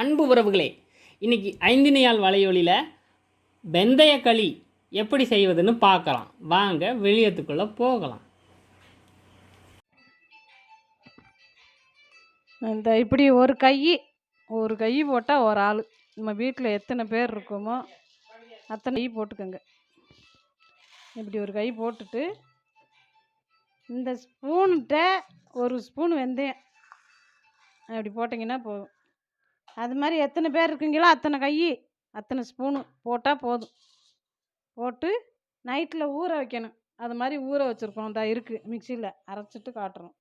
அன்பு உறவுகளே இன்னைக்கு ஐந்தினியால் வலையொலியில் வெந்தய களி எப்படி செய்வதுன்னு பார்க்கலாம். வாங்க வெளியத்துக்குள்ளே போகலாம். இந்த இப்படி ஒரு கை ஒரு கை போட்டால் ஒரு ஆள். நம்ம வீட்டில் எத்தனை பேர் இருக்கோமோ அத்தனை கை போட்டுக்கோங்க. இப்படி ஒரு கை போட்டுட்டு இந்த ஸ்பூன்கிட்ட ஒரு ஸ்பூன் வெந்தயம். அப்படி போட்டிங்கன்னா போதும். அது மாதிரி எத்தனை பேர் இருக்கீங்களோ அத்தனை கை அத்தனை ஸ்பூனு போட்டால் போதும். போட்டு நைட்டில் ஊற வைக்கணும். அது மாதிரி ஊற வச்சுருக்கோம் இந்த இருக்குது மிக்சியில் அரைச்சிட்டு காட்டுறோம்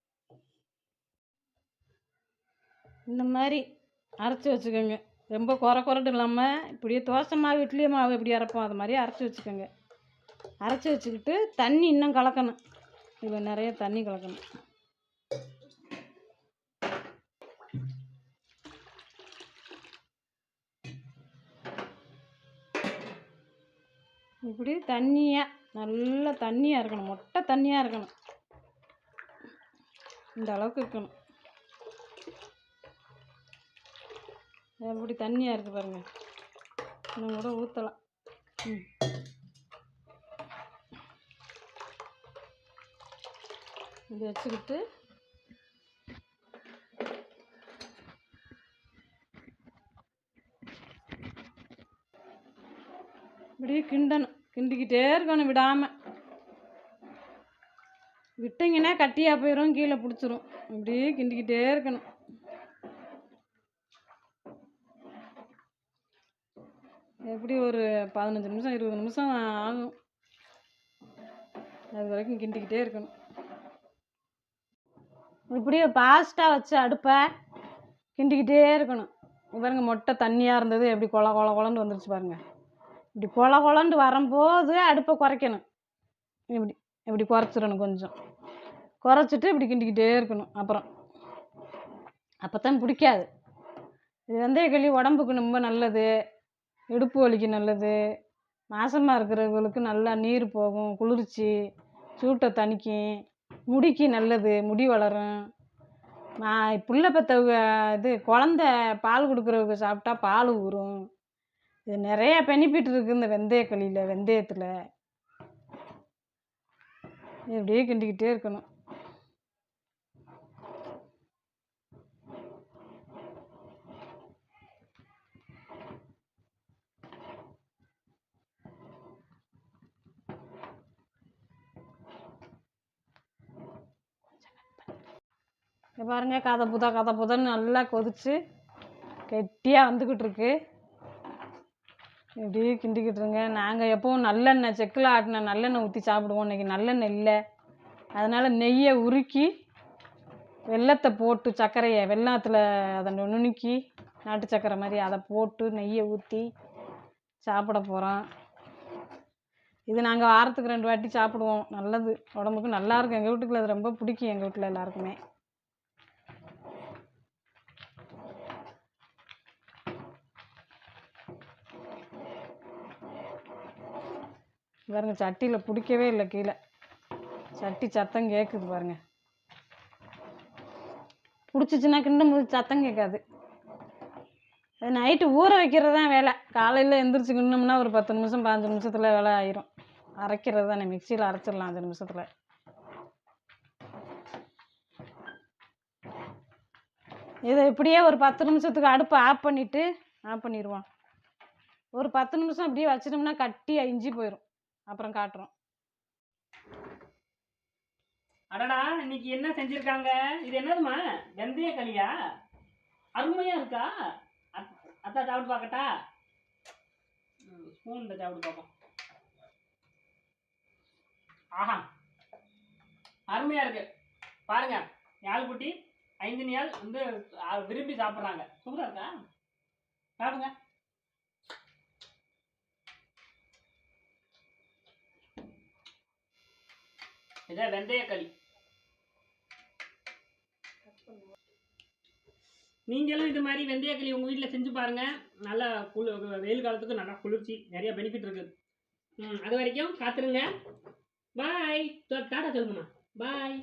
இந்த மாதிரி அரைச்சி வச்சுக்கோங்க. ரொம்ப குறை குறைட்டு இல்லாமல் இப்படியே தோசை மாவு இட்லி மாவு எப்படி அரைப்போம்? அது மாதிரி அரைச்சி வச்சுக்கோங்க. அரைச்சி வச்சுக்கிட்டு தண்ணி இன்னும் கலக்கணும். இதில் நிறைய தண்ணி கலக்கணும். இப்படி தண்ணியாக நல்ல தண்ணியாக இருக்கணும். மொட்டை தண்ணியாக இருக்கணும். இந்த அளவுக்கு இருக்கணும். எப்படி தண்ணியாக இருக்குது பாருங்கள் இன்னும் கூட ஊற்றலாம் ம். இது வச்சுக்கிட்டு இப்படியே கிண்டணும். கிண்டிக்கிட்டே இருக்கணும் விடாமல் விட்டிங்கன்னா கட்டியாக போயிடும் கீழே பிடிச்சிரும். இப்படி கிண்டிக்கிட்டே இருக்கணும். எப்படி ஒரு பதினஞ்சு நிமிஷம் இருபது நிமிஷம் ஆகும். அது வரைக்கும் கிண்டிக்கிட்டே இருக்கணும். இப்படியே ஃபாஸ்ட்டாக வச்சு அடுப்பை கிண்டிக்கிட்டே இருக்கணும். பாருங்கள் பாருங்க மொட்டை தண்ணியாக இருந்தது. எப்படி கொல கொல கொலன்னு வந்துருச்சு பாருங்கள் இப்படி கொல கொலன்ட்டு வரும்போது அடுப்பை குறைக்கணும். இப்படி இப்படி குறைச்சிடணும் கொஞ்சம். குறைச்சிட்டு இப்படி கிண்டிக்கிட்டே இருக்கணும் அப்புறம். அப்போ தான் பிடிக்காது. இது வெந்தயக்களி உடம்புக்கு ரொம்ப நல்லது இடுப்பு வலிக்கு நல்லது மாசமாக இருக்கிறவங்களுக்கு நல்லா நீர் போகும் குளிர்ச்சி சூட்டை தணிக்கும் முடிக்கு நல்லது முடி வளரும். நான் பிள்ளை பெற்றவங்க இது குழந்த பால் கொடுக்குறவங்க சாப்பிட்டா பால் ஊறும். இது நிறைய பெனிஃபிட் இருக்குது இந்த வெந்தயக்களியில் வெந்தயத்தில். இப்படியே கிண்டிக்கிட்டே இருக்கணும். இங்க பாருங்க கதை புதா கதை புதன்னு நல்லா கொதிச்சு கெட்டியாக வந்துக்கிட்டு இருக்கு. இப்படி கிண்டிக்கிட்டு இருங்க. நாங்கள் எப்பவும் நல்லெண்ணெய் செக்கில் ஆட்டின நல்லெண்ணெய் ஊற்றி சாப்பிடுவோம். இன்றைக்கி நல்லெண்ணெய் இல்லை. அதனால் நெய்யை உருக்கி வெல்லத்தை போட்டு சர்க்கரையை வெள்ளத்தில் அதை நுணுக்கி நாட்டு சர்க்கரை மாதிரி அதை போட்டு நெய்யை ஊற்றி சாப்பிட போகிறோம் இது நாங்கள் வாரத்துக்கு ரெண்டு வாட்டி சாப்பிடுவோம். நல்லது. உடம்புக்கு நல்லா இருக்கும். எங்கள் வீட்டுக்குள்ள அது ரொம்ப பிடிக்கும். எங்கள் வீட்டில் எல்லாருக்குமே. பாருங்க சட்டியில் பிடிக்கவே இல்லை கீழே. சட்டி சத்தம் கேட்குது பாருங்க. பிடிச்சிச்சின்னா கிண்டும் போது சத்தம் கேட்காது. அது நைட்டு ஊற வைக்கிறது தான் வேலை. காலையில் எந்திரிச்சு கிண்டோம்னா ஒரு பத்து நிமிஷம் பாஞ்சு நிமிஷத்தில் வேலை ஆயிரும். அரைக்கிறது தானே மிக்சியில் அரைச்சிடலாம் அஞ்சு நிமிஷத்தில். இதை இப்படியே ஒரு பத்து நிமிஷத்துக்கு அடுப்பை ஆஃப் பண்ணிவிட்டு ஆஃப் பண்ணிடுவோம். ஒரு பத்து நிமிஷம் அப்படியே வச்சிட்டோம்னா கட்டி அஞ்சு போயிடும் அப்புறம் காட்டுறோம். அடடா இன்னைக்கு என்ன செஞ்சுருக்காங்க? இது என்னதுமா வெந்தய களியா? அருமையாக இருக்கா? அத்- அத்தா சாப்பிட்டு பார்க்கட்டா? ஸ்பூன் இந்த சாப்பிட்டு பார்ப்போம். ஆஹா. அருமையாக இருக்கு. பாருங்க யாழ்குட்டி ஐந்து நியால் வந்து விரும்பி சாப்பிட்றாங்க. சூப்பராக இருக்கா? சாப்பிடுங்க. இதான் வெந்தய களி. நீங்களும் இது மாதிரி வெந்தய களி உங்கள் வீட்டில் செஞ்சு பாருங்க. நல்லா குளு வெயில் காலத்துக்கு நல்லா குளிர்ச்சி நிறைய பெனிஃபிட் இருக்குது அது வரைக்கும் காத்துருங்க. பாய் டாடா சொல்லுங்கம்மா. பாய்